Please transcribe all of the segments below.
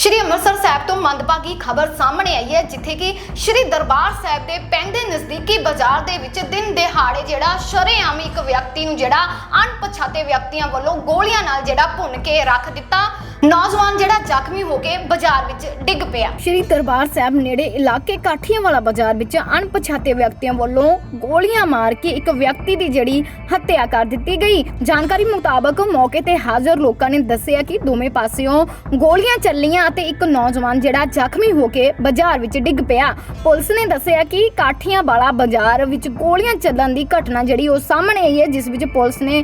ਸ਼੍ਰੀ ਅੰਮ੍ਰਿਤਸਰ ਸਾਹਿਬ ਤੋਂ ਮੰਦਭਾਗੀ ਖਬਰ ਸਾਹਮਣੇ ਆਈ ਹੈ, ਜਿੱਥੇ ਕਿ ਸ਼੍ਰੀ ਦਰਬਾਰ ਸਾਹਿਬ ਦੇ ਪੈਂਦੇ ਨਜ਼ਦੀਕੀ ਬਾਜ਼ਾਰ ਦੇ ਵਿੱਚ ਦਿਨ ਦਿਹਾੜੇ ਜਿਹੜਾ ਸ਼ਰੇਆਮ ਇੱਕ ਵਿਅਕਤੀ ਨੂੰ ਜਿਹੜਾ ਅਣਪਛਾਤੇ ਵਿਅਕਤੀਆਂ ਵੱਲੋਂ ਗੋਲੀਆਂ ਨਾਲ ਜਿਹੜਾ ਭੁੰਨ ਕੇ ਰੱਖ ਦਿੱਤਾ। ਨੌਜਵਾਨ ਜਿਹੜਾ ਜ਼ਖਮੀ ਹੋ ਕੇ ਬਾਜ਼ਾਰ ਵਿੱਚ ਡਿੱਗ ਪਿਆ। ਸ਼੍ਰੀ ਦਰਬਾਰ ਸਾਹਿਬ ਨੇੜੇ ਇਲਾਕੇ ਕਾਠੀਆਂ ਵਾਲਾ ਬਾਜ਼ਾਰ ਵਿੱਚ ਅਣਪਛਾਤੇ ਵਿਅਕਤੀਆਂ ਵੱਲੋਂ ਗੋਲੀਆਂ ਮਾਰ ਕੇ ਇੱਕ ਵਿਅਕਤੀ ਦੀ ਜਿਹੜੀ ਹੱਤਿਆ ਕਰ ਦਿੱਤੀ ਗਈ। ਜਾਣਕਾਰੀ ਮੁਤਾਬਕ ਮੌਕੇ ਤੇ ਹਾਜ਼ਰ ਲੋਕਾਂ ਨੇ ਦੱਸਿਆ ਕਿ ਦੋਵੇਂ ਪਾਸਿਓਂ ਗੋਲੀਆਂ ਚੱਲੀਆਂ ਅਤੇ ਇੱਕ ਨੌਜਵਾਨ ਜਿਹੜਾ ਜ਼ਖਮੀ ਹੋ ਕੇ ਬਾਜ਼ਾਰ ਵਿੱਚ ਡਿੱਗ ਪਿਆ। ਪੁਲਿਸ ਨੇ ਦੱਸਿਆ ਕਿ ਕਾਠੀਆਂ ਵਾਲਾ ਬਾਜ਼ਾਰ ਵਿੱਚ ਗੋਲੀਆਂ ਚੱਲਣ ਦੀ ਘਟਨਾ ਜਿਹੜੀ ਉਹ ਸਾਹਮਣੇ ਆਈ ਹੈ, ਜਿਸ ਵਿੱਚ ਪੁਲਿਸ ਨੇ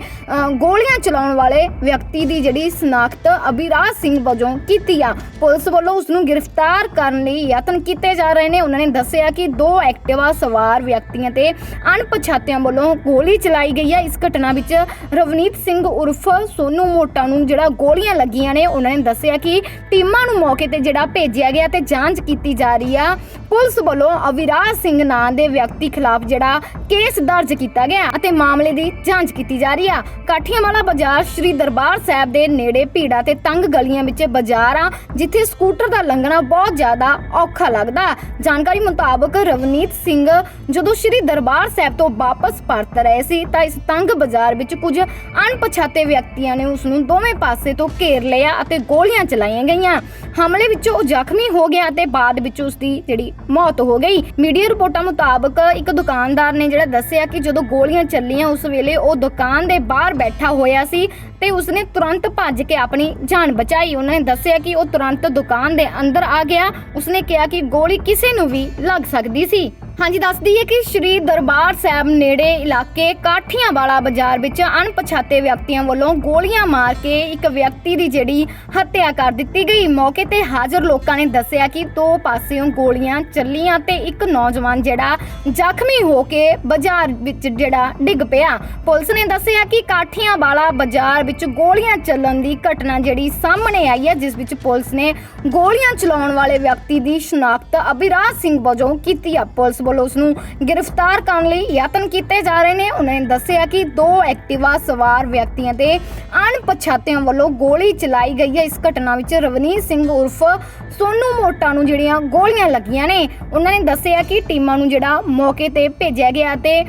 ਗੋਲੀਆਂ ਚਲਾਉਣ ਵਾਲੇ ਵਿਅਕਤੀ ਦੀ ਜਿਹੜੀ ਸਨਾਖਤ ਅਭਿਰਾਜ ਸਿੰਘ ਵਜੋਂ ਕੀਤੀ ਆ। ਪੁਲਿਸ ਵੱਲੋਂ ਉਸ ਨੂੰ ਗ੍ਰਿਫਤਾਰ ਕਰਨ ਲਈ ਯਤਨ ਕੀਤੇ ਜਾ ਰਹੇ ਨੇ। ਉਹਨਾਂ ਨੇ ਦੱਸਿਆ ਕਿ ਦੋ ਐਕਟਿਵਾ ਸਵਾਰ ਵਿਅਕਤੀਆਂ ਤੇ ਅਣਪਛਾਤਿਆਂ ਵੱਲੋਂ ਗੋਲੀ ਚਲਾਈ ਗਈ ਹੈ। ਇਸ ਘਟਨਾ ਵਿੱਚ ਰਵਨੀਤ ਸਿੰਘ ਉਰਫ ਸੋਨੂ ਮੋਟਾ ਨੂੰ ਜਿਹੜਾ ਗੋਲੀਆਂ ਲੱਗੀਆਂ ਨੇ, ਉਹਨਾਂ ਨੇ ਦੱਸਿਆ ਕਿ ਟੀਮਾਂ ਨੂੰ ਮੌਕੇ ਤੇ ਜਿਹੜਾ ਭੇਜਿਆ ਗਿਆ ਤੇ ਜਾਂਚ ਕੀਤੀ ਜਾ ਰਹੀ ਆ। ਪੁਲਿਸ ਵੱਲੋਂ ਅਵਿਰਾਜ ਸਿੰਘ ਨਾਂ ਦੇ ਵਿਅਕਤੀ ਖਿਲਾਫ ਜਿਹੜਾ ਕੇਸ ਦਰਜ ਕੀਤਾ ਗਿਆ ਅਤੇ ਮਾਮਲੇ ਦੀ ਜਾਂਚ ਕੀਤੀ ਜਾ ਰਹੀ ਆ। ਕਾਠੀਆਂ ਬਾਜ਼ਾਰ ਸ਼੍ਰੀ ਦਰਬਾਰ ਸਾਹਿਬ ਦੇ ਨੇੜੇ ਭੀੜਾ ਤੇ ਤੰਗ ਗਲੀਆਂ ਵਿੱਚ ਬਾਜ਼ਾਰ ਆ, ਜਿੱਥੇ ਸਕੂਟਰ ਦਾ ਲੰਘਣਾ ਬਹੁਤ ਜ਼ਿਆਦਾ ਔਖਾ ਲੱਗਦਾ। ਜਾਣਕਾਰੀ ਮੁਤਾਬਕ ਰਵਨੀਤ ਸਿੰਘ ਜਦੋਂ ਸ਼੍ਰੀ ਦਰਬਾਰ ਸਾਹਿਬ ਤੋਂ ਵਾਪਸ ਪਰਤ ਰਹੇ ਸੀ, ਤਾਂ ਇਸ ਤੰਗ ਬਾਜ਼ਾਰ ਵਿੱਚ ਕੁਝ ਅਣਪਛਾਤੇ ਵਿਅਕਤੀਆਂ ਨੇ ਉਸ ਨੂੰ ਦੋਵੇਂ ਪਾਸੇ ਤੋਂ ਘੇਰ ਲਿਆ ਅਤੇ ਗੋਲੀਆਂ ਚਲਾਈਆਂ ਗਈਆਂ। ਹਮਲੇ ਵਿੱਚ ਉਹ ਜ਼ਖਮੀ ਹੋ ਗਿਆ ਤੇ ਬਾਅਦ ਵਿੱਚ ਉਸ ਦੀ ਜਿਹੜੀ ਮੌਤ ਹੋ ਗਈ। ਮੀਡੀਆ ਰਿਪੋਰਟਾਂ ਮੁਤਾਬਕ ਇੱਕ ਦੁਕਾਨਦਾਰ ਨੇ ਜਿਹੜਾ ਦੱਸਿਆ ਕਿ ਜਦੋਂ ਗੋਲੀਆਂ ਚੱਲੀਆਂ, ਉਸ ਵੇਲੇ ਉਹ ਦੁਕਾਨ ਦੇ ਬਾਹਰ ਬੈਠਾ ਹੋਇਆ ਸੀ ਤੇ ਉਸਨੇ ਤੁਰੰਤ ਭੱਜ ਕੇ ਆਪਣੀ ਜਾਨ ਬਚਾਈ। ਉਹਨਾਂ ਨੇ ਦੱਸਿਆ ਕਿ ਉਹ ਤੁਰੰਤ ਦੁਕਾਨ ਦੇ ਅੰਦਰ ਆ ਗਿਆ। ਉਸਨੇ ਕਿਹਾ ਕਿ ਗੋਲੀ ਕਿਸੇ ਨੂੰ ਵੀ ਲੱਗ ਸਕਦੀ ਸੀ। ਹਾਂਜੀ ਦੱਸਦੀ ਹੈ ਕਿ ਸ਼੍ਰੀ ਦਰਬਾਰ ਸਾਹਿਬ ਨੇੜੇ ਇਲਾਕੇ ਕਾਠੀਆਂ ਵਾਲਾ ਬਾਜ਼ਾਰ ਵਿੱਚ ਅਣਪਛਾਤੇ ਵਿਅਕਤੀਆਂ ਵੱਲੋਂ ਗੋਲੀਆਂ ਮਾਰ ਕੇ ਇੱਕ ਵਿਅਕਤੀ ਦੀ ਜਿਹੜੀ ਹੱਤਿਆ ਕਰ ਦਿੱਤੀ ਗਈ। ਮੌਕੇ ਤੇ ਹਾਜ਼ਰ ਲੋਕਾਂ ਨੇ ਦੱਸਿਆ ਕਿ ਦੋ ਪਾਸਿਓਂ ਗੋਲੀਆਂ ਚੱਲੀਆਂ ਤੇ ਇੱਕ ਨੌਜਵਾਨ ਜਿਹੜਾ ਜ਼ਖਮੀ ਹੋ ਕੇ ਬਾਜ਼ਾਰ ਵਿੱਚ ਜਿਹੜਾ ਡਿੱਗ ਪਿਆ। ਪੁਲਿਸ ਨੇ ਦੱਸਿਆ ਕਿ ਕਾਠੀਆਂ ਵਾਲਾ ਬਾਜ਼ਾਰ ਵਿੱਚ ਗੋਲੀਆਂ ਚੱਲਣ ਦੀ ਘਟਨਾ ਜਿਹੜੀ ਸਾਹਮਣੇ ਆਈ ਹੈ, ਜਿਸ ਵਿੱਚ ਪੁਲਿਸ ਨੇ ਗੋਲੀਆਂ ਚਲਾਉਣ ਵਾਲੇ ਵਿਅਕਤੀ ਦੀ ਸ਼ਨਾਖਤ ਅਭਿਰਾਜ ਸਿੰਘ ਵਜੋਂ ਕੀਤੀ ਹੈ ਪੁਲਿਸ ਵੱਲੋਂ ਉਸ ਨੂੰ ਗ੍ਰਿਫਤਾਰ ਕਰਨ ਲਈ ਯਤਨ ਕੀਤੇ ਜਾ ਰਹੇ ਨੇ। ਉਹਨਾਂ ਨੇ ਦੱਸਿਆ ਕਿ ਦੋ ਐਕਟਿਵਾ ਸਵਾਰ ਵਿਅਕਤੀਆਂ ਤੇ ਅਣਪਛਾਤਿਆਂ ਵੱਲੋਂ ਗੋਲੀ ਚਲਾਈ ਗਈ ਹੈ। ਇਸ ਘਟਨਾ ਵਿੱਚ ਰਵਨੀਤ ਸਿੰਘ ਉਰਫ ਸੋਨੂ ਮੋਟਾ ਨੂੰ ਜਿਹੜੀਆਂ ਗੋਲੀਆਂ ਲੱਗੀਆਂ ਨੇ, ਉਹਨਾਂ ਨੇ ਦੱਸਿਆ ਕਿ ਟੀਮਾਂ ਨੂੰ ਜਿਹੜਾ ਮੌਕੇ ਤੇ ਭੇਜਿਆ ਗਿਆ ਤੇ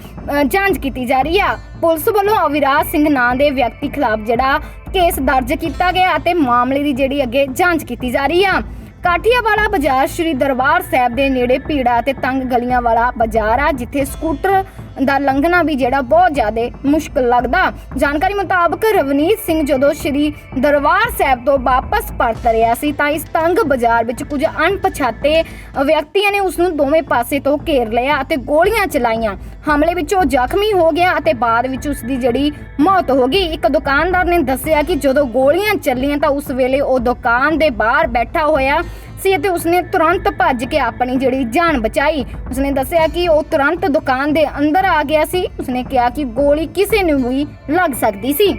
ਜਾਂਚ ਕੀਤੀ ਜਾ ਰਹੀ ਆ। ਪੁਲਿਸ ਵੱਲੋਂ ਅਵਿਰਾਜ ਸਿੰਘ ਨਾਂ ਦੇ ਵਿਅਕਤੀ ਖਿਲਾਫ ਜਿਹੜਾ ਕੇਸ ਦਰਜ ਕੀਤਾ ਗਿਆ ਅਤੇ ਮਾਮਲੇ ਦੀ ਜਿਹੜੀ ਅੱਗੇ ਜਾਂਚ ਕੀਤੀ ਜਾ ਰਹੀ ਆ। ਕਾਠੀਆਵਾਲਾ ਬਾਜ਼ਾਰ ਸ਼੍ਰੀ ਦਰਬਾਰ ਸਾਹਿਬ ਦੇ ਨੇੜੇ ਭੀੜਾ ਤੇ ਤੰਗ ਗਲੀਆਂ ਵਾਲਾ ਬਾਜ਼ਾਰ ਆ, ਜਿੱਥੇ ਸਕੂਟਰ ਦਾ ਲੰਘਣਾ ਵੀ ਜਿਹੜਾ ਬਹੁਤ ਜ਼ਿਆਦਾ ਮੁਸ਼ਕਲ ਲੱਗਦਾ। ਜਾਣਕਾਰੀ ਮੁਤਾਬਕ ਰਵਨੀਤ ਸਿੰਘ ਜਦੋਂ ਸ਼੍ਰੀ ਦਰਬਾਰ ਸਾਹਿਬ ਤੋਂ ਵਾਪਸ ਪਰਤ ਰਿਹਾ ਸੀ, ਤਾਂ ਇਸ ਤੰਗ ਬਾਜ਼ਾਰ ਵਿੱਚ ਕੁਝ ਅਣਪਛਾਤੇ ਵਿਅਕਤੀਆਂ ਨੇ ਉਸ ਨੂੰ ਦੋਵੇਂ ਪਾਸੇ ਤੋਂ ਘੇਰ ਲਿਆ ਅਤੇ ਗੋਲੀਆਂ ਚਲਾਈਆਂ। ਹਮਲੇ ਵਿੱਚ ਉਹ ਜ਼ਖਮੀ ਹੋ ਗਿਆ ਅਤੇ ਬਾਅਦ ਵਿੱਚ ਉਸ ਦੀ ਜਿਹੜੀ ਮੌਤ ਹੋ ਗਈ। ਇੱਕ ਦੁਕਾਨਦਾਰ ਨੇ ਦੱਸਿਆ ਕਿ ਜਦੋਂ ਗੋਲੀਆਂ ਚੱਲੀਆਂ ਤਾਂ ਉਸ ਵੇਲੇ ਉਹ ਦੁਕਾਨ ਦੇ ਬਾਹਰ ਬੈਠਾ ਹੋਇਆ ਸੀ ਅਤੇ ਉਸਨੇ ਤੁਰੰਤ ਭੱਜ ਕੇ ਆਪਣੀ ਜਿਹੜੀ ਜਾਨ ਬਚਾਈ। ਉਸਨੇ ਦੱਸਿਆ ਕਿ ਉਹ ਤੁਰੰਤ ਦੁਕਾਨ ਦੇ ਅੰਦਰ ਆ ਗਿਆ ਸੀ। ਉਸਨੇ ਕਿਹਾ ਕਿ ਗੋਲੀ ਕਿਸੇ ਨੂੰ ਵੀ ਲੱਗ ਸਕਦੀ ਸੀ।